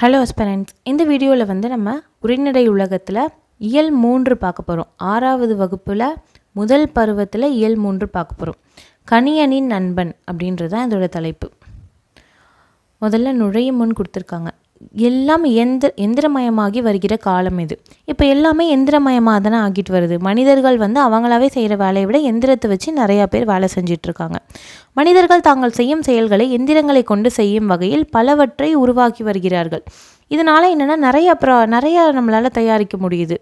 Hello அஸ்பரண்ட்ஸ் இந்த வீடியோவில் வந்து நம்ம உரைநடை உலகத்தில் இயல் மூன்று பார்க்க போகிறோம் ஆறாவது வகுப்பில் முதல் பருவத்தில் இயல் மூன்று பார்க்க போகிறோம் கணியனின் நண்பன் அப்படின்றது தான் இதோட தலைப்பு. முதல்ல நுழையும் முன் கொடுத்துருக்காங்க. எல்லாம் எந்த எந்திரமயமாகி வருகிற காலம் இது. இப்போ எல்லாமே எந்திரமயமாக தானே ஆகிட்டு வருது. மனிதர்கள் வந்து அவங்களாவே செய்கிற வேலையை விட எந்திரத்தை வச்சு நிறையா பேர் வேலை செஞ்சிட்ருக்காங்க. மனிதர்கள் தாங்கள் செய்யும் செயல்களை எந்திரங்களை கொண்டு செய்யும் வகையில் பலவற்றை உருவாக்கி வருகிறார்கள். இதனால் என்னென்னா நிறைய அப்புறம் நிறைய நம்மளால் தயாரிக்க முடியுது.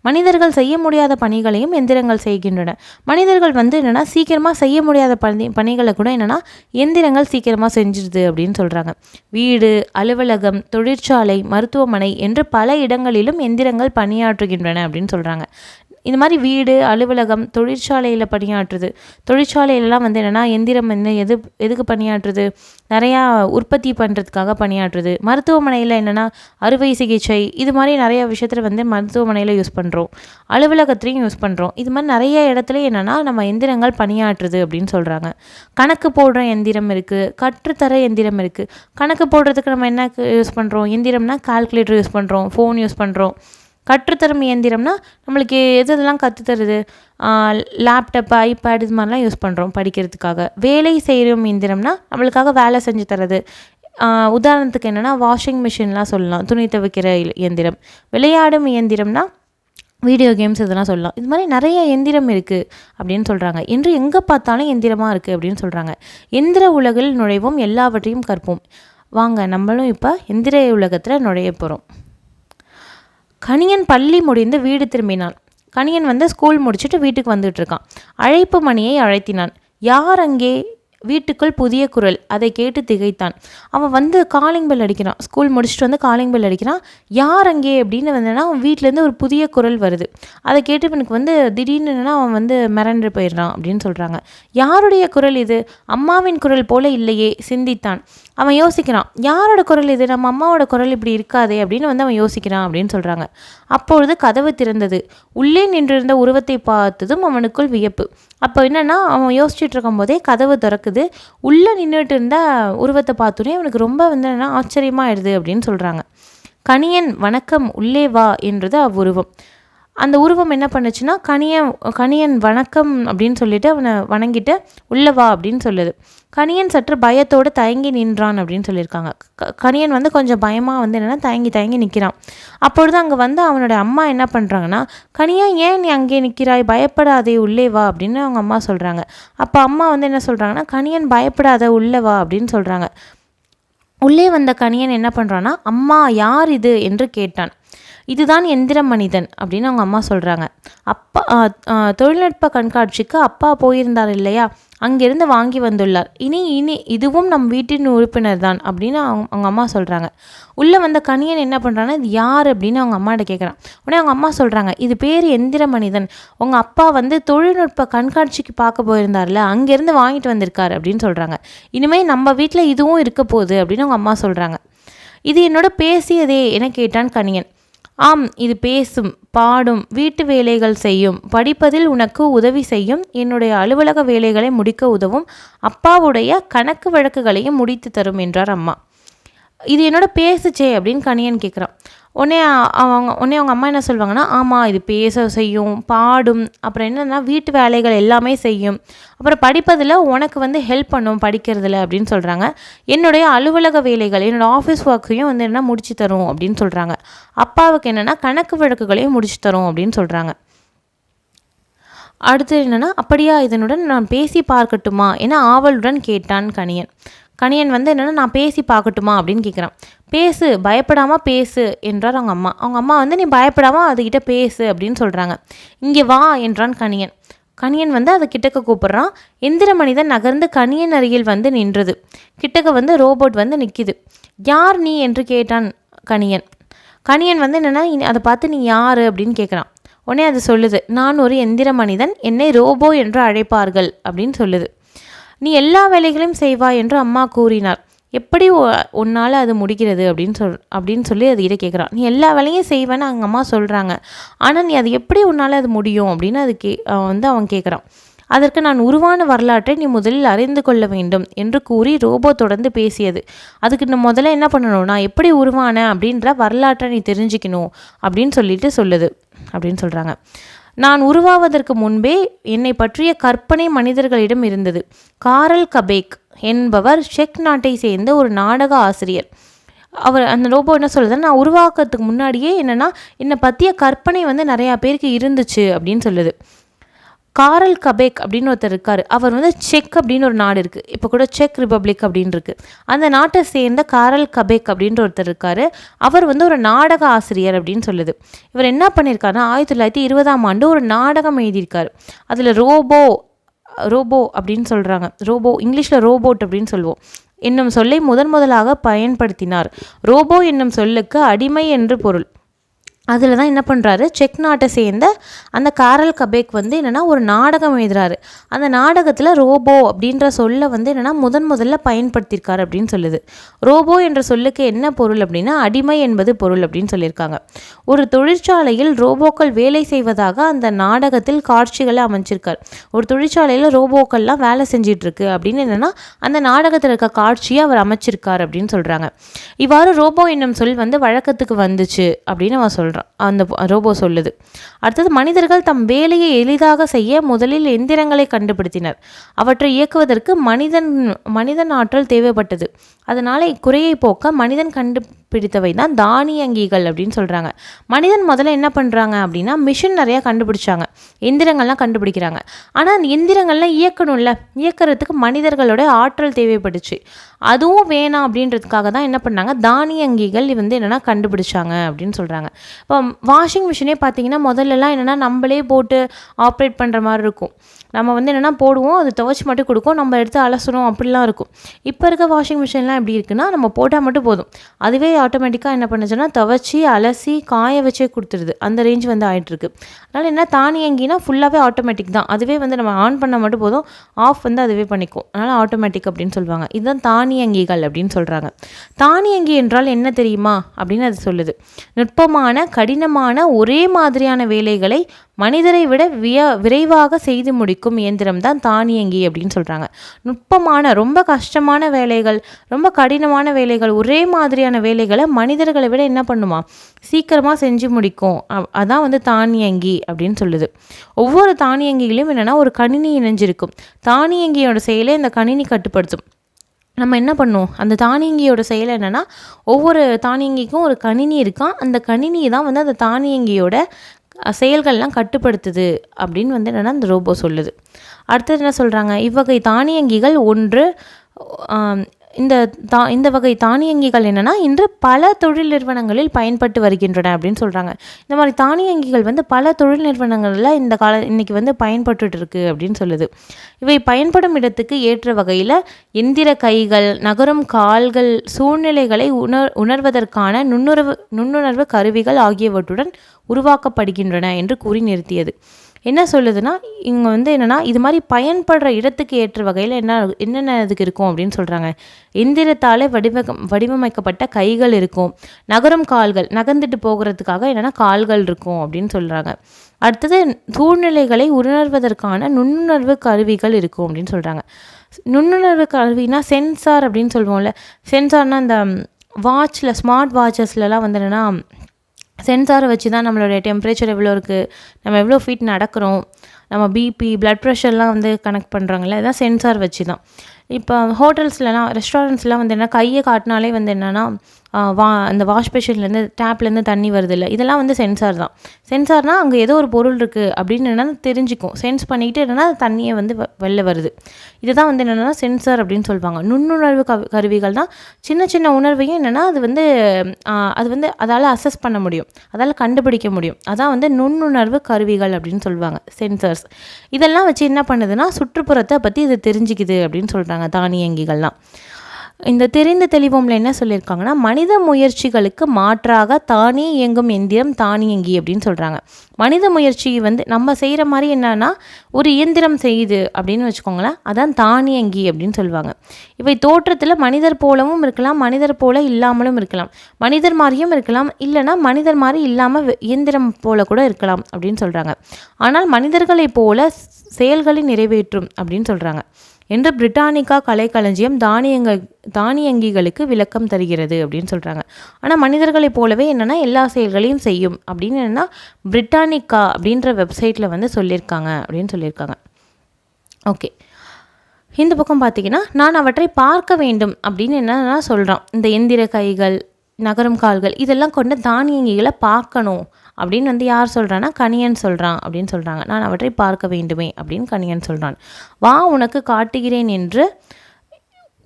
மனிதர்கள் செய்ய முடியாத பணிகளையும் எந்திரங்கள் செய்கின்றன. மனிதர்கள் வந்து என்னென்னா சீக்கிரமாக செய்ய முடியாத பணி பணிகளை கூட என்னென்னா எந்திரங்கள் சீக்கிரமாக செஞ்சிடுது அப்படின்னு சொல்கிறாங்க வீடு அலுவலகம் தொழிற்சாலை மருத்துவமனை என்று பல இடங்களிலும் எந்திரங்கள் பணியாற்றுகின்றன அப்படின்னு சொல்கிறாங்க இந்த மாதிரி வீடு அலுவலகம் தொழிற்சாலையில் பணியாற்றுது. தொழிற்சாலையிலலாம் வந்து என்னென்னா எந்திரம் என்ன எது எதுக்கு பணியாற்றுது? நிறையா உற்பத்தி பண்ணுறதுக்காக பணியாற்றுது. மருத்துவமனையில் என்னென்னா அறுவை சிகிச்சை இது மாதிரி நிறையா விஷயத்தில் வந்து மருத்துவமனையில் யூஸ் பண்ணுறோம் அலுவலகத்துலேயும் யூஸ் பண்ணுறோம் இது மாதிரி நிறைய இடத்துல என்னென்னா நம்ம எந்திரங்கள் பணியாற்றுது அப்படின்னு சொல்கிறாங்க கணக்கு போடுற எந்திரம் இருக்குது கற்றுத்தர எந்திரம் இருக்குது கணக்கு போடுறதுக்கு நம்ம என்ன யூஸ் பண்ணுறோம் எந்திரம்னா கால்குலேட்டர் யூஸ் பண்ணுறோம் ஃபோன் யூஸ் பண்ணுறோம் கற்றுத்தரும் இயந்திரம்னா நம்மளுக்கு எது எதெல்லாம் கற்றுத்தருது? லேப்டாப் ஐபேட் இது மாதிரிலாம் யூஸ் பண்ணுறோம் படிக்கிறதுக்காக. வேலை செய்யும் இயந்திரம்னா நம்மளுக்காக வேலை செஞ்சு தரது உதாரணத்துக்கு என்னென்னா வாஷிங் மிஷின்லாம் சொல்லலாம். துணி துவைக்கிற இயந்திரம். விளையாடும் இயந்திரம்னா வீடியோ கேம்ஸ் இதெல்லாம் சொல்லலாம். இது மாதிரி நிறைய எந்திரம் இருக்குது அப்படின்னு சொல்கிறாங்க என்று எங்கே பார்த்தாலும் எந்திரமாக இருக்குது அப்படின்னு சொல்கிறாங்க எந்திர உலகில் நுழைவோம் எல்லாவற்றையும் கற்போம். வாங்க நம்மளும் இப்போ எந்திர உலகத்தில் நுழைய போகிறோம் கணியன் பள்ளி முடிந்து வீடு திரும்பினான். கணியன் வந்து ஸ்கூல் முடிச்சுட்டு வீட்டுக்கு வந்துட்டு இருக்கான். அழைப்பு மணியை அழைத்தினான். யார் அங்கே? வீட்டுக்குள் புதிய குரல். அதை கேட்டு திகைத்தான். அவன் வந்து காலிங் பெல் அடிக்கிறான். ஸ்கூல் முடிச்சுட்டு வந்து காலிங் பெல் அடிக்கிறான். யார் அங்கே? அப்படின்னு வந்தேன்னா அவன் வீட்டிலேருந்து ஒரு புதிய குரல் வருது. அதை கேட்டு இவனுக்கு வந்து திடீர்னு என்னன்னா அவன் வந்து மிரண்டு போயிடுறான் அப்படின்னு சொல்கிறாங்க யாருடைய குரல் இது? அம்மாவின் குரல் போல இல்லையே சிந்தித்தான். அவன் யோசிக்கிறான். யாரோட குரல் இது? நம்ம அம்மாவோட குரல் இப்படி இருக்காதே அப்படின்னு வந்து அவன் யோசிக்கிறான் அப்படின்னு சொல்கிறாங்க அப்பொழுது கதவு திறந்தது. உள்ளே நின்றிருந்த உருவத்தை பார்த்ததும் அவனுக்குள் வியப்பு. அப்போ என்னென்னா அவன் யோசிச்சுட்டு இருக்கும் போதே கதவு திறக்குது. உள்ளே நின்றுட்டு இருந்தால் உருவத்தை பார்த்தோன்னே அவனுக்கு ரொம்ப வந்து என்னென்னா ஆச்சரியமாயிடுது அப்படின்னு சொல்கிறாங்க கணியன் வணக்கம் உள்ளே வா என்றது அவ்வுருவம். அந்த உருவம் என்ன பண்ணுச்சுன்னா கணியன் கணியன் வணக்கம் அப்படின்னு சொல்லிட்டு அவனை வணங்கிட்டு உள்ளே வா அப்படின்னு சொல்லுது. கணியன் சற்று பயத்தோடு தயங்கி நின்றான் அப்படின்னு சொல்லியிருக்காங்க. கணியன் வந்து கொஞ்சம் பயமாக வந்து என்னென்னா தயங்கி தயங்கி நிற்கிறான் அப்பொழுது அங்கே வந்து அவனோட அம்மா என்ன பண்ணுறாங்கன்னா கனியா ஏன் நீ அங்கே நிற்கிறாய்? பயப்படாதே உள்ளே வா அப்படின்னு அவங்க அம்மா சொல்கிறாங்க அப்போ அம்மா வந்து என்ன சொல்கிறாங்கன்னா கணியன் பயப்படாத உள்ளே வா அப்படின்னு சொல்கிறாங்க உள்ளே வந்த கணியன் என்ன பண்ணுறான்னா அம்மா யார் இது? என்று கேட்டான். இதுதான் எந்திர மனிதன் அப்படின்னு அவங்க அம்மா சொல்கிறாங்க அப்பா தொழில்நுட்ப கண்காட்சிக்கு அப்பா போயிருந்தார் இல்லையா? அங்கிருந்து வாங்கி வந்துள்ளார். இனி இனி இதுவும் நம் வீட்டின் உறுப்பினர் தான் அப்படின்னு அவங்க அவங்க அம்மா சொல்கிறாங்க உள்ளே வந்த கணியன் என்ன பண்ணுறான்னா இது யார்? அப்படின்னு அவங்க அம்மாட்ட கேட்குறான் உடனே அவங்க அம்மா சொல்கிறாங்க இது பேர் எந்திர மனிதன். உங்கள் அப்பா வந்து தொழில்நுட்ப கண்காட்சிக்கு பார்க்க போயிருந்தார்ல அங்கேருந்து வாங்கிட்டு வந்திருக்காரு அப்படின்னு சொல்கிறாங்க இனிமேல் நம்ம வீட்டில் இதுவும் இருக்க போகுது அப்படின்னு அவங்க அம்மா சொல்கிறாங்க இது என்னோட பேசியதே என கேட்டான் கணியன் ஆம் இது பேசும் பாடும் வீட்டு வேலைகள் செய்யும் படிப்பதில் உனக்கு உதவி செய்யும் என்னுடைய அலுவலக வேலைகளை முடிக்க உதவும் அப்பாவுடைய கணக்கு வழக்குகளையும் முடித்து தரும் என்றார் அம்மா. இது என்னோட பேசுச்சே அப்படின்னு கணியன் கேட்குறான் உடனே அவங்க உடனே அவங்க அம்மா என்ன சொல்லுவாங்கன்னா ஆமாம் இது பேச செய்யும் பாடும். அப்புறம் என்னென்னா வீட்டு வேலைகள் எல்லாமே செய்யும். அப்புறம் படிப்பதில் உனக்கு வந்து ஹெல்ப் பண்ணும் படிக்கிறதுல அப்படின்னு சொல்கிறாங்க என்னுடைய அலுவலக வேலைகள் என்னோடய ஆஃபீஸ் ஒர்க்கையும் வந்து என்ன முடிச்சு தரும் அப்படின்னு சொல்கிறாங்க அப்பாவுக்கு என்னென்னா கணக்கு வழக்குகளையும் முடிச்சு தரும் அப்படின்னு சொல்கிறாங்க அடுத்து என்னென்னா அப்படியா இதனுடன் நான் பேசி பார்க்கட்டுமா? என ஆவலுடன் கேட்டான் கணியன் கணியன் வந்து என்னென்னா நான் பேசி பார்க்கட்டுமா? அப்படின்னு கேட்குறான் பேசு பயப்படாமல் பேசு என்றார் அவங்க அம்மா. அவங்க அம்மா வந்து நீ பயப்படாமல் அதுக்கிட்ட பேசு அப்படின்னு சொல்கிறாங்க இங்கே வா என்றான் கணியன் கணியன் வந்து அதை கிட்டக்க கூப்பிட்றான். எந்திர மனிதன் நகர்ந்து கணியன் அருகில் வந்து நின்றது. கிட்டக்க வந்து ரோபோட் வந்து நிற்கிது யார் நீ? என்று கேட்டான் கணியன் கணியன் வந்து என்னென்னா அதை பார்த்து நீ யார்? அப்படின்னு கேட்குறான் உடனே அது சொல்லுது. நான் ஒரு எந்திர மனிதன். என்னை ரோபோ என்று அழைப்பார்கள் அப்படின்னு சொல்லுது. நீ எல்லா வேலைகளையும் செய்வாய் என்று அம்மா கூறினார் எப்படி உன்னால் அது முடிக்கிறது அப்படின்னு சொல் அப்படின்னு சொல்லி அது கிட்ட கேட்குறான் நீ எல்லா வேலையும் செய்வேன்னு அவங்க அம்மா சொல்கிறாங்க ஆனால் நீ அது எப்படி உன்னால் அது முடியும் அப்படின்னு அது கே அவன் வந்து அவன் கேட்குறான் அதற்கு நான் உருவான வரலாற்றை நீ முதலில் அறிந்து கொள்ள வேண்டும் என்று கூறி ரோபோ தொடர்ந்து பேசியது. அதுக்கு நான் முதல்ல என்ன பண்ணணும்? நான் எப்படி உருவான அப்படின்ற வரலாற்றை நீ தெரிஞ்சுக்கணும் அப்படின்னு சொல்லிட்டு சொல்லுது அப்படின்னு சொல்கிறாங்க நான் உருவாவதற்கு முன்பே என்னை பற்றிய கற்பனை மனிதர்களிடம் இருந்தது. காரல் கபேக் என்பவர் செக் நாட்டை சேர்ந்த ஒரு நாடக ஆசிரியர். அவர் அந்த ரோபோ என்ன சொல்லுதுன்னா நான் உருவாக்கத்துக்கு முன்னாடியே என்னென்னா என்னை பற்றிய கற்பனை வந்து நிறையா பேருக்கு இருந்துச்சு அப்படின்னு சொல்லுது. காரல் கபேக் அப்படின்னு ஒருத்தர் இருக்கார். அவர் வந்து செக் அப்படின்னு ஒரு நாடு இருக்குது இப்போ கூட செக் ரிப்பப்ளிக் அப்படின்னு இருக்குது அந்த நாட்டை சேர்ந்த காரல் கபேக் அப்படின்ற ஒருத்தர் இருக்கார். அவர் வந்து ஒரு நாடக ஆசிரியர் அப்படின்னு சொல்லுது. இவர் என்ன பண்ணியிருக்காருன்னா ஆயிரத்தி தொள்ளாயிரத்தி இருபதாம் ஆண்டு ஒரு நாடகம் எழுதியிருக்கார். அதில் ரோபோ ரோபோ அப்படின்னு சொல்கிறாங்க ரோபோ இங்கிலீஷில் ரோபோட் அப்படின்னு சொல்லுவோம். என்னும் சொல்லை முதன் முதலாக பயன்படுத்தினார். ரோபோ என்னும் சொல்லுக்கு அடிமை என்று பொருள். அதில் தான் என்ன பண்ணுறாரு செக் நாட்டை சேர்ந்த அந்த காரல் கபேக் வந்து என்னென்னா ஒரு நாடகம் எழுதுறாரு. அந்த நாடகத்தில் ரோபோ அப்படின்ற சொல்லை வந்து என்னென்னா முதன் முதல்ல பயன்படுத்தியிருக்காரு அப்படின்னு சொல்லுது. ரோபோ என்ற சொல்லுக்கு என்ன பொருள் அப்படின்னா அடிமை என்பது பொருள் அப்படின்னு சொல்லியிருக்காங்க. ஒரு தொழிற்சாலையில் ரோபோக்கள் வேலை செய்வதாக அந்த நாடகத்தில் காட்சிகளை அமைச்சிருக்கார். ஒரு தொழிற்சாலையில் ரோபோக்கள்லாம் வேலை செஞ்சிட்ருக்கு அப்படின்னு என்னென்னா அந்த நாடகத்தில் இருக்க காட்சியை அவர் அமைச்சிருக்கார் அப்படின்னு சொல்கிறாங்க இவ்வாறு ரோபோ என்னும் சொல் வந்து வழக்கத்துக்கு வந்துச்சு அப்படின்னு அவன் சொல்கிறான் அந்த ரோபோ சொல்லுது. அடுத்தது மனிதர்கள் தம் வேலையை எளிதாக செய்ய முதலில் எந்திரங்களை கண்டுபிடித்தினர். அவற்றை இயக்குவதற்கு மனிதன் மனிதன் ஆற்றல் தேவைப்பட்டது. அதனால் இக்குறையை போக்க மனிதன் கண்டு பிடித்தவை தான் தானியங்கிகள் அப்படின்னு சொல்கிறாங்க மனிதன் முதல்ல என்ன பண்ணுறாங்க அப்படின்னா மிஷின் நிறையா கண்டுபிடிச்சாங்க. எந்திரங்கள்லாம் கண்டுபிடிக்கிறாங்க. ஆனால் அந்த எந்திரங்கள்லாம் இயக்கணும்ல. இயக்கிறதுக்கு மனிதர்களோட ஆற்றல் தேவைப்பட்டுச்சு அதுவும் வேணாம் அப்படின்றதுக்காக தான் என்ன பண்ணாங்க? தானியங்கிகள் வந்து என்னென்னா கண்டுபிடிச்சாங்க அப்படின்னு சொல்கிறாங்க இப்போ வாஷிங் மிஷினே பார்த்தீங்கன்னா முதல்லலாம் என்னென்னா நம்மளே போட்டு ஆப்ரேட் பண்ணுற மாதிரி இருக்கும். நம்ம வந்து என்னென்னா போடுவோம் அது துவைச்சி மட்டும் கொடுக்கும் நம்ம எடுத்து அலசணும் அப்படிலாம் இருக்கும். இப்போ இருக்க வாஷிங் மிஷின்லாம் எப்படி இருக்குன்னா நம்ம போட்டால் மட்டும் போதும். அதுவே ஆட்டோமேட்டிக்காக என்ன பண்ணுச்சுன்னா துவச்சி அலசி காய வச்சே கொடுத்துருது. அந்த ரேஞ்ச் வந்து ஆகிட்டுருக்கு அதனால் என்ன தானியங்கினா ஃபுல்லாகவே ஆட்டோமேட்டிக் தான். அதுவே வந்து நம்ம ஆன் பண்ணால் மட்டும் போதும். ஆஃப் வந்து அதுவே பண்ணிக்கும். அதனால் ஆட்டோமேட்டிக் அப்படின்னு சொல்லுவாங்க. இதுதான் தானியங்கிகள் அப்படின்னு சொல்கிறாங்க தானியங்கி என்றால் என்ன தெரியுமா? அப்படின்னு அது சொல்லுது. நுட்பமான கடினமான ஒரே மாதிரியான வேலைகளை மனிதரை விட விய விரைவாக செய்து முடிக்கும் இயந்திரம் தான் தானியங்கி அப்படின்னு சொல்கிறாங்க நுட்பமான ரொம்ப கஷ்டமான வேலைகள் ரொம்ப கடினமான வேலைகள் ஒரே மாதிரியான வேலைகள் மனிதர்களை விட என்ன பண்ணுமா? சீக்கிரமாக செஞ்சு முடிக்கும். அதான் வந்து தானியங்கி அப்படின்னு சொல்லுது. ஒவ்வொரு தானியங்கிலையும் என்னென்னா ஒரு கணினி இணைஞ்சிருக்கும். தானியங்கியோட செயலை இந்த கணினி கட்டுப்படுத்தும். நம்ம என்ன பண்ணுவோம் அந்த தானியங்கியோட செயல் என்னென்னா ஒவ்வொரு தானியங்கிக்கும் ஒரு கணினி இருக்கான் அந்த கணினி தான் வந்து அந்த தானியங்கியோட செயல்கள்லாம் கட்டுப்படுத்துது அப்படின்னு வந்து என்னென்னா அந்த ரோபோ சொல்லுது. அடுத்தது என்ன சொல்கிறாங்க இவ்வகை தானியங்கிகள் ஒன்று இந்த தா இந்த வகை தானியங்கிகள் என்னென்னா இன்று பல தொழில் நிறுவனங்களில் பயன்பட்டு வருகின்றன அப்படின்னு சொல்கிறாங்க இந்த மாதிரி தானியங்கிகள் வந்து பல தொழில் நிறுவனங்களில் இந்த கால இன்றைக்கி வந்து பயன்பட்டு இருக்கு அப்படின்னு சொல்லுது. இவை பயன்படும் இடத்துக்கு ஏற்ற வகையில் எந்திர கைகள் நகரும் கால்கள் சூழ்நிலைகளை உணர் உணர்வதற்கான நுண்ணுணர்வு நுண்ணுணர்வு கருவிகள் ஆகியவற்றுடன் உருவாக்கப்படுகின்றன என்று கூறி நிறுத்தியது. என்ன சொல்லுதுன்னா இங்கே வந்து என்னென்னா இது மாதிரி பயன்படுற இடத்துக்கு ஏற்ற வகையில் என்ன என்னென்ன இதுக்கு இருக்கும் அப்படின்னு சொல்கிறாங்க எந்திரத்தாலே வடிவ வடிவமைக்கப்பட்ட கைகள் இருக்கும். நகரும் கால்கள் நகர்ந்துட்டு போகிறதுக்காக என்னென்னா கால்கள் இருக்கும் அப்படின்னு சொல்கிறாங்க அடுத்தது சூழ்நிலைகளை உணர்வதற்கான நுண்ணுணர்வு கருவிகள் இருக்கும் அப்படின்னு சொல்கிறாங்க நுண்ணுணர்வு கருவினா சென்சார் அப்படின்னு சொல்லுவோம்ல. சென்சார்னால் இந்த வாட்சில் ஸ்மார்ட் வாட்சஸ்லலாம் வந்து என்னென்னா சென்சாரை வச்சு தான் நம்மளுடைய டெம்பரேச்சர் எவ்வளோ இருக்குது நம்ம எவ்வளோ ஃபீட் நடக்கிறோம் நம்ம பிபி ப்ளட் ப்ரெஷர்லாம் வந்து கனெக்ட் பண்ணுறாங்கல்ல இதான் சென்சார் வச்சு தான் இப்போ ஹோட்டல்ஸ்லலாம் ரெஸ்டாரண்ட்ஸ்லாம் வந்து என்ன கையை காட்டினாலே வந்து என்னென்னா வா அந்த வாஷ் பேஷன்லேருந்து டேப்லேருந்து தண்ணி வருது இல்லை இதெல்லாம் வந்து சென்சார் தான். சென்சார்னால் அங்கே ஏதோ ஒரு பொருள் இருக்குது அப்படின்னு என்னென்னா தெரிஞ்சுக்கும். சென்ஸ் பண்ணிக்கிட்டு என்னென்னா தண்ணியை வந்து வெளில வருது. இதுதான் வந்து என்னென்னா சென்சார் அப்படின்னு சொல்லுவாங்க. நுண்ணுணர்வு க கருவிகள் தான். சின்ன சின்ன உணர்வையும் என்னென்னா அது வந்து அது வந்து அதால் அசஸ் பண்ண முடியும். அதால் கண்டுபிடிக்க முடியும். அதான் வந்து நுண்ணுணர்வு கருவிகள் அப்படின்னு சொல்லுவாங்க சென்சார்ஸ் இதெல்லாம் வச்சு என்ன பண்ணுதுன்னா சுற்றுப்புறத்தை பற்றி இது தெரிஞ்சுக்குது அப்படின்னு சொல்கிறாங்க தானியங்கிகள்லாம். இந்த தெரிந்த தெளிவோம்ல என்ன சொல்லியிருக்காங்கன்னா மனித முயற்சிகளுக்கு மாற்றாக தானே இயங்கும் எந்திரம் தானியங்கி அப்படின்னு சொல்கிறாங்க மனித முயற்சி வந்து நம்ம செய்கிற மாதிரி என்னன்னா ஒரு இயந்திரம் செய்யுது அப்படின்னு வச்சுக்கோங்களேன் அதான் தானியங்கி அப்படின்னு சொல்லுவாங்க. இவை தோற்றத்தில் மனிதர் போலவும் இருக்கலாம் மனிதர் போல இல்லாமலும் இருக்கலாம். மனிதர் மாதிரியும் இருக்கலாம் இல்லைனா மனிதர் மாதிரி இல்லாமல் இயந்திரம் போல கூட இருக்கலாம் அப்படின்னு சொல்கிறாங்க ஆனால் மனிதர்களைப் போல செயல்களை நிறைவேற்றும் அப்படின்னு சொல்கிறாங்க என்று பிரிட்டானிக்கா கலைக்களஞ்சியம் தானியங்கள் தானியங்கிகளுக்கு விளக்கம் தருகிறது அப்படின்னு சொல்கிறாங்க ஆனால் மனிதர்களைப் போலவே என்னென்னா எல்லா செயல்களையும் செய்யும். அப்படின்னு என்னென்னா பிரிட்டானிக்கா அப்படின்ற வெப்சைட்டில் வந்து சொல்லியிருக்காங்க அப்படின்னு சொல்லியிருக்காங்க. ஓகே. இந்த பக்கம் பார்த்தீங்கன்னா நான் அவற்றை பார்க்க வேண்டும் அப்படின்னு என்னென்னா சொல்கிறான் இந்த எந்திர கைகள் நகரும் கால்கள் இதெல்லாம் கொண்ட தானியங்கிகளை பார்க்கணும் அப்படின்னு வந்து யார் சொல்கிறான்னா கணியன் சொல்கிறான் அப்படின்னு சொல்கிறாங்க நான் அவற்றை பார்க்க வேண்டுமே அப்படின்னு கணியன் சொல்கிறான் வா உனக்கு காட்டுகிறேன் என்று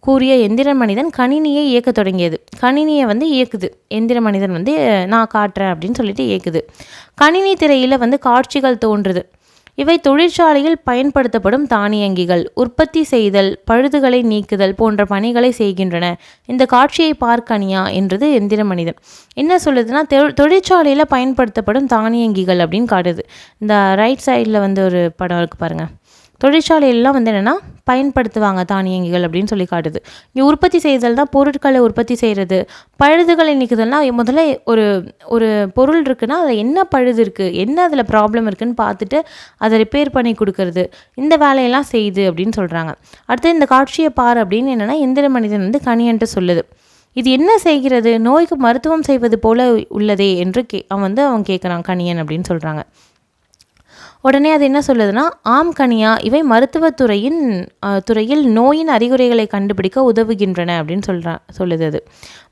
கூறிய எந்திர மனிதன் கணினியை இயக்க தொடங்கியது. கணினியை வந்து இயக்குது. எந்திர மனிதன் வந்து நான் காட்டுறேன் அப்படின்னு சொல்லிட்டு இயக்குது. கணினி திரையில் வந்து காட்சிகள் தோன்றுது. இவை தொழிற்சாலையில் பயன்படுத்தப்படும் தானியங்கிகள் உற்பத்தி செய்தல் பழுதுகளை நீக்குதல் போன்ற பணிகளை செய்கின்றன. இந்த காட்சியை பார்க்கணியா என்றது எந்திர மனிதன். என்ன சொல்லுதுன்னா தொழிற்சாலையில் பயன்படுத்தப்படும் தானியங்கிகள் அப்படின்னு காட்டுது. இந்த ரைட் சைடில் வந்து ஒரு படம் இருக்குது பாருங்கள் தொழிற்சாலையிலலாம் வந்து என்னென்னா பயன்படுத்துவாங்க தானியங்கிகள் அப்படின்னு சொல்லி காட்டுது. இங்கே உற்பத்தி செய்தல் தான் பொருட்களை உற்பத்தி செய்கிறது பழுதுகளை நிற்குதுன்னா முதல்ல ஒரு ஒரு பொருள் இருக்குன்னா அதில் என்ன பழுது இருக்குது என்ன அதில் ப்ராப்ளம் இருக்குதுன்னு பார்த்துட்டு அதை ரிப்பேர் பண்ணி கொடுக்கறது. இந்த வேலையெல்லாம் செய்யுது அப்படின்னு சொல்கிறாங்க அடுத்து இந்த காட்சியை பார் அப்படின்னு என்னென்னா எந்திர மனிதன் வந்து கனியன்ட்டு சொல்லுது. இது என்ன செய்கிறது? நோய்க்கு மருத்துவம் செய்வது போல உள்ளதே என்று கே அவன் வந்து அவன் கேட்குறான் கணியன் அப்படின்னு சொல்கிறாங்க உடனே அது என்ன சொல்லுதுன்னா ஆம் கனியா இவை மருத்துவத்துறையின் துறையில் நோயின் அறிகுறிகளை கண்டுபிடிக்க உதவுகின்றன அப்படின்னு சொல்கிறான் சொல்லுது அது.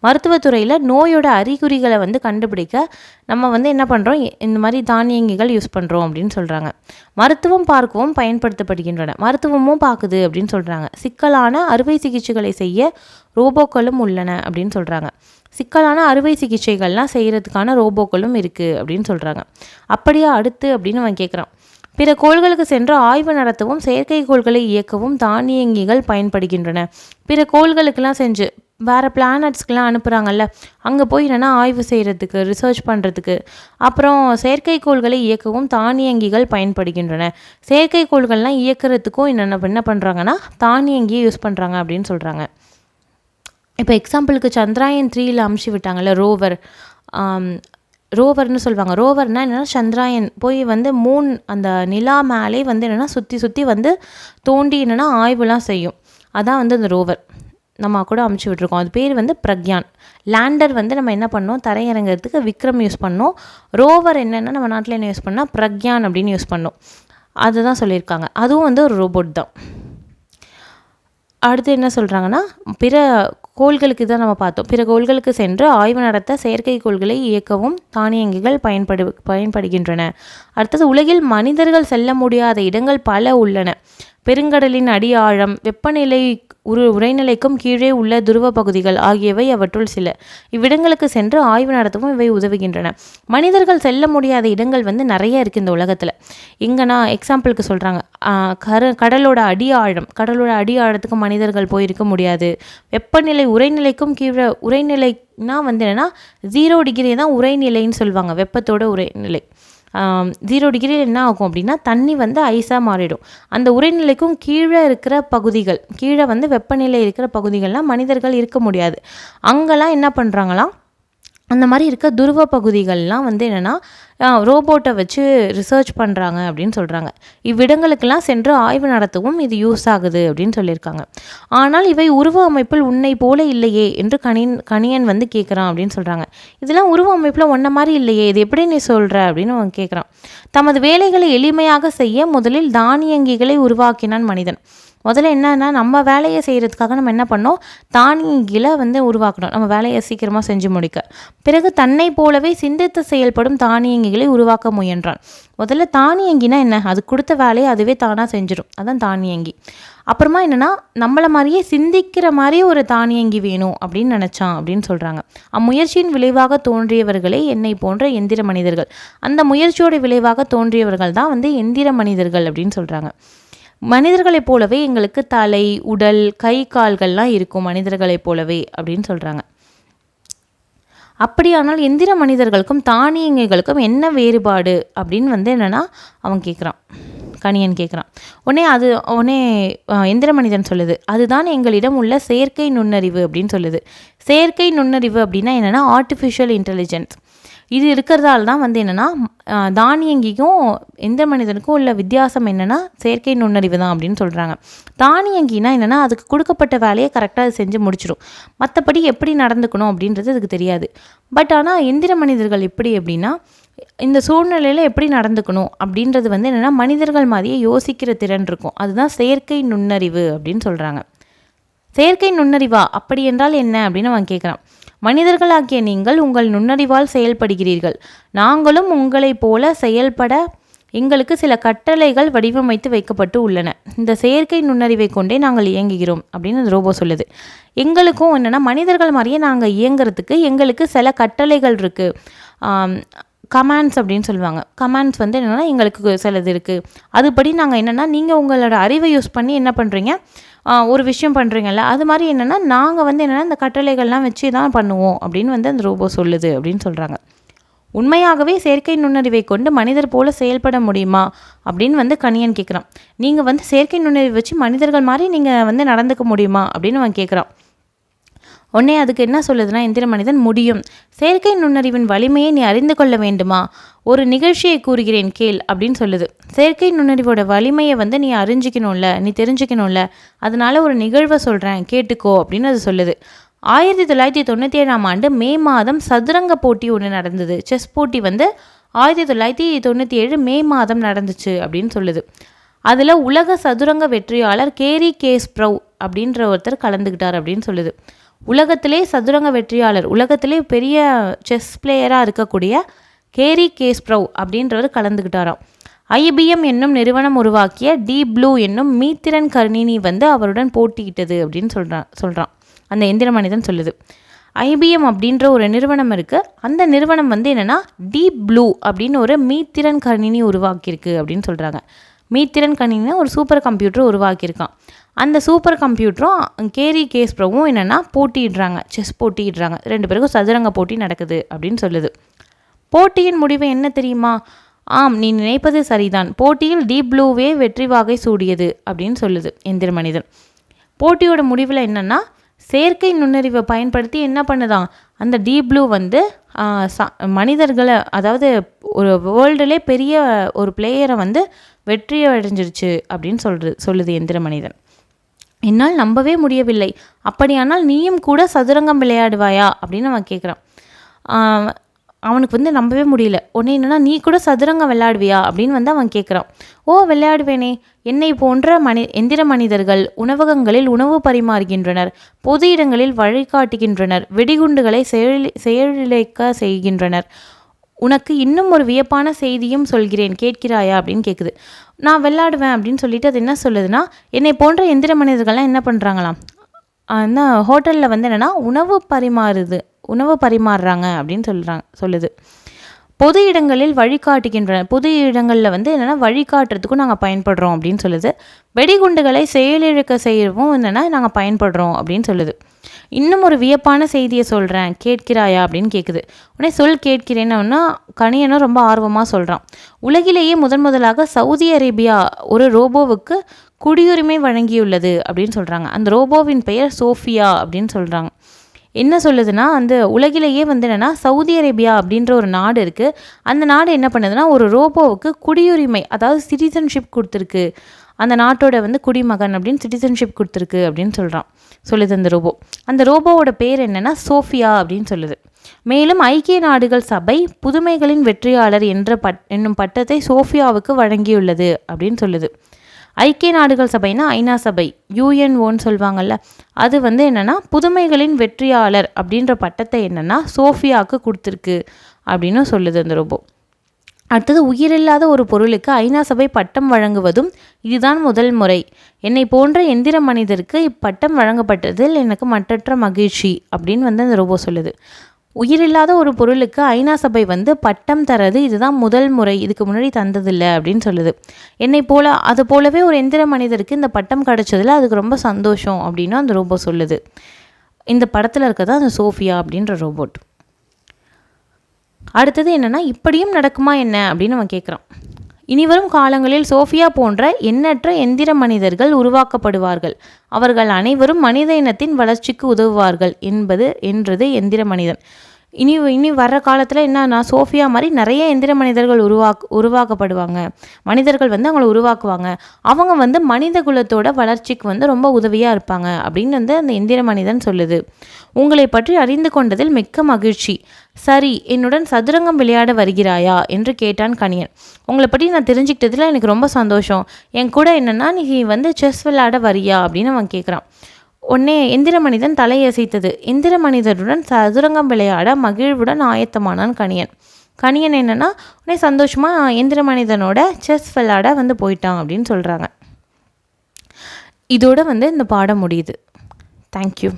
மருத்துவத்துறையில் நோயோட அறிகுறிகளை வந்து கண்டுபிடிக்க நம்ம வந்து என்ன பண்ணுறோம் இந்த மாதிரி தானியங்கிகள் யூஸ் பண்ணுறோம் அப்படின்னு சொல்கிறாங்க மருத்துவம் பார்க்கவும் பயன்படுத்தப்படுகின்றன. மருத்துவமும் பார்க்குது அப்படின்னு சொல்கிறாங்க சிக்கலான அறுவை சிகிச்சைகளை செய்ய ரோபோக்களும் உள்ளன அப்படின்னு சொல்கிறாங்க சிக்கலான அறுவை சிகிச்சைகள்லாம் செய்கிறதுக்கான ரோபோக்களும் இருக்குது அப்படின்னு சொல்கிறாங்க அப்படியே அடுத்து அப்படின்னு அவன் கேட்குறான் பிற கோள்களுக்கு சென்று ஆய்வு நடத்தவும் செயற்கைக்கோள்களை இயக்கவும் தானியங்கிகள் பயன்படுகின்றன. பிற கோள்களுக்கெல்லாம் செஞ்சு வேறு பிளானட்ஸ்க்கெலாம் அனுப்புகிறாங்கல்ல அங்கே போய் என்னென்னா ஆய்வு செய்கிறதுக்கு ரிசர்ச் பண்ணுறதுக்கு அப்புறம் செயற்கைக்கோள்களை இயக்கவும் தானியங்கிகள் பயன்படுகின்றன. செயற்கைக்கோள்கள்லாம் இயக்கிறதுக்கும் என்னென்ன என்ன பண்ணுறாங்கன்னா தானியங்கியை யூஸ் பண்ணுறாங்க அப்படின்னு சொல்கிறாங்க இப்போ எக்ஸாம்பிளுக்கு சந்திராயன் த்ரீயில் அமுச்சு விட்டாங்கல்ல ரோவர் ரோவர்னு சொல்லுவாங்க ரோவர்னால் என்னென்னா சந்திராயன் போய் வந்து மூன் அந்த நிலா மேலே வந்து என்னென்னா சுற்றி சுற்றி வந்து தோண்டி என்னென்னா ஆய்வுலாம் செய்யும். அதான் வந்து அந்த ரோவர். நம்ம கூட அமுச்சு விட்ருக்கோம் அது பேர் வந்து பிரக்யான். லேண்டர் வந்து நம்ம என்ன பண்ணோம்? தரையிறங்கிறதுக்கு விக்ரம் யூஸ் பண்ணோம். ரோவர் என்னென்னா நம்ம நாட்டில் என்ன யூஸ் பண்ணால் பிரக்யான் அப்படின்னு யூஸ் பண்ணோம். அதுதான் சொல்லியிருக்காங்க. அதுவும் வந்து ஒரு ரோபோட் தான். அடுத்து என்ன சொல்கிறாங்கன்னா பிற கோள்களுக்கு தான் நம்ம பார்த்தோம். பிற கோள்களுக்கு சென்று ஆய்வு நடத்த செயற்கைக்கோள்களை இயக்கவும் தானியங்கிகள் பயன்படு பயன்படுகின்றன. அடுத்தது உலகில் மனிதர்கள் செல்ல முடியாத இடங்கள் பல உள்ளன. பெருங்கடலின் அடி ஆழம் வெப்பநிலை உரு உரைநிலைக்கும் கீழே உள்ள துருவ பகுதிகள் ஆகியவை அவற்றுள் சில. இவ்விடங்களுக்கு சென்று ஆய்வு நடத்தவும் இவை உதவுகின்றன. மனிதர்கள் செல்ல முடியாத இடங்கள் வந்து நிறைய இருக்குது இந்த உலகத்தில். இங்கன்னா எக்ஸாம்பிளுக்கு சொல்கிறாங்க கர கடலோட அடி ஆழம். கடலோட அடி ஆழத்துக்கு மனிதர்கள் போயிருக்க முடியாது. வெப்பநிலை உரைநிலைக்கும் கீழே உரைநிலைனா வந்து என்னென்னா ஜீரோ டிகிரி தான் உரைநிலைன்னு சொல்லுவாங்க. வெப்பத்தோட உரைநிலை ஜீரோ டிகிரியில் என்ன ஆகும் அப்படின்னா தண்ணி வந்து ஐஸாக மாறிடும். அந்த உரைநிலைக்கும் கீழே இருக்கிற பகுதிகள் கீழே வந்து வெப்பநிலை இருக்கிற பகுதிகள்லாம் மனிதர்கள் இருக்க முடியாது. அங்கெல்லாம் என்ன பண்ணுறாங்களாம் அந்த மாதிரி இருக்க துருவ பகுதிகள்லாம் வந்து என்னென்னா ரோபோட்டை வச்சு ரிசர்ச் பண்ணுறாங்க அப்படின்னு சொல்கிறாங்க இவ்விடங்களுக்கெல்லாம் சென்று ஆய்வு நடத்தவும் இது யூஸ் ஆகுது அப்படின்னு சொல்லியிருக்காங்க. ஆனால் இவை உருவ அமைப்பில் உன்னை போல இல்லையே என்று கணின் கணியன் வந்து கேட்குறான் அப்படின்னு சொல்கிறாங்க இதெல்லாம் உருவ அமைப்பில் ஒன்றை மாதிரி இல்லையே இது எப்படி நீ சொல்கிற அப்படின்னு அவன் கேட்குறான் தமது வேலைகளை எளிமையாக செய்ய முதலில் தானியங்கிகளை உருவாக்கினான் மனிதன். முதல்ல என்னன்னா நம்ம வேலையை செய்கிறதுக்காக நம்ம என்ன பண்ணோம்? தானியங்கில வந்து உருவாக்கணும். நம்ம வேலையை சீக்கிரமாக செஞ்சு முடிக்க. பிறகு தன்னை போலவே சிந்தித்து செயல்படும் தானியங்கிகளை உருவாக்க முயன்றான். முதல்ல தானியங்கினா என்ன? அது கொடுத்த வேலையை அதுவே தானாக செஞ்சிடும். அதான் தானியங்கி. அப்புறமா என்னென்னா நம்மளை மாதிரியே சிந்திக்கிற மாதிரி ஒரு தானியங்கி வேணும் அப்படின்னு நினச்சான் அப்படின்னு சொல்கிறாங்க அம்முயற்சியின் விளைவாக தோன்றியவர்களே என்னை போன்ற எந்திர மனிதர்கள். அந்த முயற்சியோட விளைவாக தோன்றியவர்கள் தான் வந்து எந்திர மனிதர்கள் அப்படின்னு சொல்கிறாங்க மனிதர்களைப் போலவே எங்களுக்கு தலை உடல் கை கால்கள்லாம் இருக்கும் மனிதர்களைப் போலவே அப்படின்னு சொல்கிறாங்க அப்படியானால் எந்திர மனிதர்களுக்கும் தானியங்கிகளுக்கும் என்ன வேறுபாடு அப்படின்னு வந்து என்னென்னா அவன் கேட்குறான் கணியன் கேட்குறான் உடனே அது உடனே எந்திர மனிதன் சொல்லுது அதுதான் எங்களிடம் உள்ள செயற்கை நுண்ணறிவு அப்படின்னு சொல்லுது. செயற்கை நுண்ணறிவு அப்படின்னா என்னென்னா ஆர்டிஃபிஷியல் இன்டெலிஜென்ஸ் இது இருக்கிறதால தான் வந்து என்னென்னா தானியங்கிக்கும் எந்த மனிதனுக்கும் உள்ள வித்தியாசம் என்னென்னா செயற்கை நுண்ணறிவு தான் அப்படின்னு சொல்கிறாங்க தானியங்கினா என்னென்னா அதுக்கு கொடுக்கப்பட்ட வேலையை கரெக்டாக அது செஞ்சு முடிச்சிடும் மற்றபடி எப்படி நடந்துக்கணும் அப்படின்றது அதுக்கு தெரியாது. பட் ஆனால் எந்திர மனிதர்கள் எப்படி அப்படின்னா இந்த சூழ்நிலையில் எப்படி நடந்துக்கணும் அப்படின்றது வந்து என்னென்னா மனிதர்கள் மாதிரியே யோசிக்கிற திறன் இருக்கும். அதுதான் செயற்கை நுண்ணறிவு அப்படின்னு சொல்கிறாங்க செயற்கை நுண்ணறிவா? அப்படி என்றால் என்ன அப்படின்னு அவன் கேட்குறான் மனிதர்களாகிய நீங்கள் உங்கள் நுண்ணறிவால் செயல்படுகிறீர்கள். நாங்களும் உங்களைப் போல செயல்பட எங்களுக்கு சில கட்டளைகள் வடிவமைத்து வைக்கப்பட்டு உள்ளன. இந்த செயற்கை நுண்ணறிவை கொண்டே நாங்கள் இயங்குகிறோம் அப்படின்னு அந்த ரோபோ சொல்லுது. எங்களுக்கும் என்னென்னா மனிதர்கள் மாதிரியே நாங்கள் இயங்குறதுக்கு எங்களுக்கு சில கட்டளைகள் இருக்குது கமாண்ட்ஸ் அப்படின்னு சொல்லுவாங்க. கமாண்ட்ஸ் வந்து என்னென்னா எங்களுக்கு சிலது இருக்குது அதுபடி நாங்கள் என்னென்னா நீங்கள் உங்களோட அறிவை யூஸ் பண்ணி என்ன பண்ணுறீங்க ஒரு விஷயம் பண்ணுறீங்கல்ல அது மாதிரி என்னென்னா நாங்கள் வந்து என்னென்னா இந்த கட்டளைகள்லாம் வச்சு தான் பண்ணுவோம் அப்படின்னு வந்து அந்த ரோபோ சொல்லுது அப்படின்னு சொல்கிறாங்க உண்மையாகவே செயற்கை நுண்ணறிவை கொண்டு மனிதர் போல செயல்பட முடியுமா அப்படின்னு வந்து கணியன் கேட்குறான் நீங்கள் வந்து செயற்கை நுண்ணறிவு வச்சு மனிதர்கள் மாதிரி நீங்கள் வந்து நடந்துக்க முடியுமா அப்படின்னு அவன் கேட்குறான் உடனே அதுக்கு என்ன சொல்லுதுன்னா இந்திர மனிதன் முடியும். செயற்கை நுண்ணறிவின் வலிமையை நீ அறிந்து கொள்ள வேண்டுமா? ஒரு நிகழ்ச்சியை கூறுகிறேன் கேள் அப்படின்னு சொல்லுது. செயற்கை நுண்ணறிவோட வலிமையை வந்து நீ அறிஞ்சிக்கணும்ல நீ தெரிஞ்சுக்கணும்ல. அதனால ஒரு நிகழ்வை சொல்கிறேன் கேட்டுக்கோ அப்படின்னு அது சொல்லுது. ஆயிரத்தி தொள்ளாயிரத்தி தொண்ணூற்றி ஏழாம் ஆண்டு மே மாதம் சதுரங்க போட்டி ஒன்று நடந்தது. செஸ் போட்டி வந்து ஆயிரத்தி தொள்ளாயிரத்தி தொண்ணூற்றி ஏழு மே மாதம் நடந்துச்சு அப்படின்னு சொல்லுது. அதில் உலக சதுரங்க வெற்றியாளர் கேரி கேஸ் ப்ரவ் அப்படின்ற ஒருத்தர் கலந்துக்கிட்டார் அப்படின்னு சொல்லுது. உலகத்திலே சதுரங்க வெற்றியாளர் உலகத்திலே பெரிய செஸ் பிளேயராக இருக்கக்கூடிய கேரி கேஸ்ப்ரவ் அப்படின்றவர் கலந்துக்கிட்டாராம் ஐபிஎம் என்னும் நிறுவனம் உருவாக்கிய டி ப்ளூ என்னும் மீத்திரன் கர்ணினி வந்து அவருடன் போட்டியிட்டது அப்படின்னு சொல்கிறான் சொல்கிறான் அந்த எந்திர மனிதன் சொல்லுது. ஐபிஎம் அப்படின்ற ஒரு நிறுவனம் இருக்குது அந்த நிறுவனம் வந்து என்னென்னா டீப் ப்ளூ அப்படின்னு ஒரு மீத்திறன் கணினி உருவாக்கியிருக்கு அப்படின்னு சொல்கிறாங்க மீத்திறன் கணினினா ஒரு சூப்பர் கம்ப்யூட்டர் உருவாக்கியிருக்கான். அந்த சூப்பர் கம்ப்யூட்டரும் கேரி கேஸ் ப்ரோவும் என்னென்னா போட்டியிடுறாங்க. செஸ் போட்டியிடுறாங்க. ரெண்டு பேருக்கும் சதுரங்க போட்டி நடக்குது அப்படின்னு சொல்லுது. போட்டியின் முடிவு என்ன தெரியுமா? ஆம் நீ நினைப்பது சரிதான். போட்டியில் டீப் ப்ளூவே வெற்றி வாகை சூடியது அப்படின்னு சொல்லுது எந்திர மனிதன். போட்டியோட முடிவில் என்னென்னா செயற்கை நுண்ணறிவை பயன்படுத்தி என்ன பண்ணுதான்? அந்த டீப் ப்ளூ வந்து ச- மனிதர்களை அதாவது ஒரு வேர்ல்டுலே பெரிய ஒரு பிளேயரை வந்து வெற்றியை அடைஞ்சிருச்சு அப்படின்னு சொல்கிறது சொல்லுது எந்திர மனிதன். என்னால் நம்பவே முடியவில்லை. அப்படியானால் நீயும் கூட சதுரங்கம் விளையாடுவாயா? அப்படின்னு அவன் கேட்குறான் அவனுக்கு வந்து நம்பவே முடியல. உடனே என்னென்னா நீ கூட சதுரங்கம் விளையாடுவியா? அப்படின்னு வந்து அவன் கேட்குறான் ஓ விளையாடுவேனே. என்னை போன்ற மனி எந்திர மனிதர்கள் உணவகங்களில் உணவு பரிமாறுகின்றனர். பொது இடங்களில் வழிகாட்டுகின்றனர் வெடிகுண்டுகளை செயலி செயலிழக்க செய்கின்றனர். உனக்கு இன்னும் ஒரு வியப்பான செய்தியும் சொல்கிறேன் கேட்கிறாயா அப்படின்னு கேட்குது நான் விளையாடுவேன் அப்படின்னு சொல்லிட்டு அது என்ன சொல்லுதுன்னா என்னை போன்ற எந்திர மனிதர்கள்லாம் என்ன பண்ணுறாங்களாம் என்ன ஹோட்டலில் வந்து என்னென்னா உணவு பரிமாறுது உணவு பரிமாறுறாங்க அப்படின்னு சொல்கிறாங்க சொல்லுது. பொது இடங்களில் வழிகாட்டுகின்றன பொது இடங்களில் வந்து என்னென்னா வழிகாட்டுறதுக்கும் நாங்கள் பயன்படுறோம் அப்படின்னு சொல்லுது. வெடிகுண்டுகளை செயலிழக்க செய்யவும் என்னென்னா நாங்கள் பயன்படுறோம் அப்படின்னு சொல்லுது. இன்னும் ஒரு வியப்பான செய்தியை சொல்கிறேன் கேட்கிறாயா அப்படின்னு கேட்குது உடனே சொல் கேட்கிறேன்னு கணியனும் ரொம்ப ஆர்வமாக சொல்கிறான் உலகிலேயே முதன் முதலாக சவுதி அரேபியா ஒரு ரோபோவுக்கு குடியுரிமை வழங்கியுள்ளது அப்படின்னு சொல்கிறாங்க அந்த ரோபோவின் பெயர் சோஃபியா அப்படின்னு சொல்கிறாங்க என்ன சொல்லுதுன்னா அந்த உலகிலேயே வந்து என்னென்னா சவுதி அரேபியா அப்படின்ற ஒரு நாடு இருக்குது அந்த நாடு என்ன பண்ணுதுன்னா ஒரு ரோபோவுக்கு குடியுரிமை அதாவது சிட்டிசன்ஷிப் கொடுத்துருக்கு. அந்த நாட்டோட வந்து குடிமகன் அப்படின்னு சிட்டிசன்ஷிப் கொடுத்துருக்கு அப்படின்னு சொல்கிறான் சொல்லுது அந்த ரோபோ. அந்த ரோபோவோட பேர் என்னென்னா சோஃபியா அப்படின்னு சொல்லுது. மேலும் ஐக்கிய நாடுகள் சபை புதுமைகளின் வெற்றியாளர் என்ற பட் என்னும் பட்டத்தை சோஃபியாவுக்கு வழங்கியுள்ளது அப்படின்னு சொல்லுது. ஐக்கிய நாடுகள் சபைனா ஐநா சபை யூஎன்ஓன்னு சொல்லுவாங்கல்ல அது வந்து என்னென்னா புதுமைகளின் வெற்றியாளர் அப்படின்ற பட்டத்தை என்னென்னா சோஃபியாவுக்கு கொடுத்துருக்கு அப்படின்னு சொல்லுது அந்த ரோபோ. அடுத்தது உயிரில்லாத ஒரு பொருளுக்கு ஐநா சபை பட்டம் வழங்குவதும் இதுதான் முதல் முறை. என்னை போன்ற எந்திர மனிதருக்கு இப்பட்டம் வழங்கப்பட்டதில் எனக்கு மற்றற்ற மகிழ்ச்சி அப்படின்னு வந்து அந்த ரோபோ சொல்லுது. உயிரில்லாத ஒரு பொருளுக்கு ஐநா சபை வந்து பட்டம் தரது இதுதான் முதல் முறை இதுக்கு முன்னாடி தந்ததில்லை அப்படின்னு சொல்லுது. என்னை போல அது போலவே ஒரு எந்திர மனிதருக்கு இந்த பட்டம் கிடச்சதில் அதுக்கு ரொம்ப சந்தோஷம் அப்படின்னு அந்த ரோபோ சொல்லுது. இந்த படத்தில் இருக்கிறது அந்த சோஃபியா அப்படின்ற ரோபோட். அடுத்தது என்னென்னா இப்படியும் நடக்குமா என்ன? அப்படின்னு அவன் கேட்குறான் இனிவரும் காலங்களில் சோஃபியா போன்ற எண்ணற்ற எந்திர மனிதர்கள் உருவாக்கப்படுவார்கள். அவர்கள் அனைவரும் மனித இனத்தின் வளர்ச்சிக்கு உதவுவார்கள் என்பது என்றது எந்திர மனிதன். இனி இனி வர்ற காலத்தில் என்னன்னா சோஃபியா மாதிரி நிறைய எந்திர மனிதர்கள் உருவாக் உருவாக்கப்படுவாங்க. மனிதர்கள் வந்து அவங்கள உருவாக்குவாங்க. அவங்க வந்து மனித குலத்தோட வளர்ச்சிக்கு வந்து ரொம்ப உதவியாக இருப்பாங்க அப்படின்னு வந்து அந்த எந்திர மனிதன் சொல்லுது. உங்களை பற்றி அறிந்து கொண்டதில் மிக்க மகிழ்ச்சி. சரி என்னுடன் சதுரங்கம் விளையாட வருகிறாயா? என்று கேட்டான் கணியன் உங்களை பற்றி நான் தெரிஞ்சுக்கிட்டதில் எனக்கு ரொம்ப சந்தோஷம். என் கூட என்னென்னா நீ வந்து செஸ் விளையாட வரியா? அப்படின்னு அவன் கேட்குறான் உடனே எந்திர மனிதன் தலையசைத்தது. எந்திர மனிதருடன் சதுரங்கம் விளையாட மகிழ்வுடன் ஆயத்தமானான் கணியன். கணியன் என்னென்னா உடனே சந்தோஷமாக எந்திர மனிதனோட செஸ் விளையாட வந்து போயிட்டான் அப்படின்னு சொல்கிறாங்க இதோட வந்து இந்த பாடம் முடியுது. தேங்க்யூ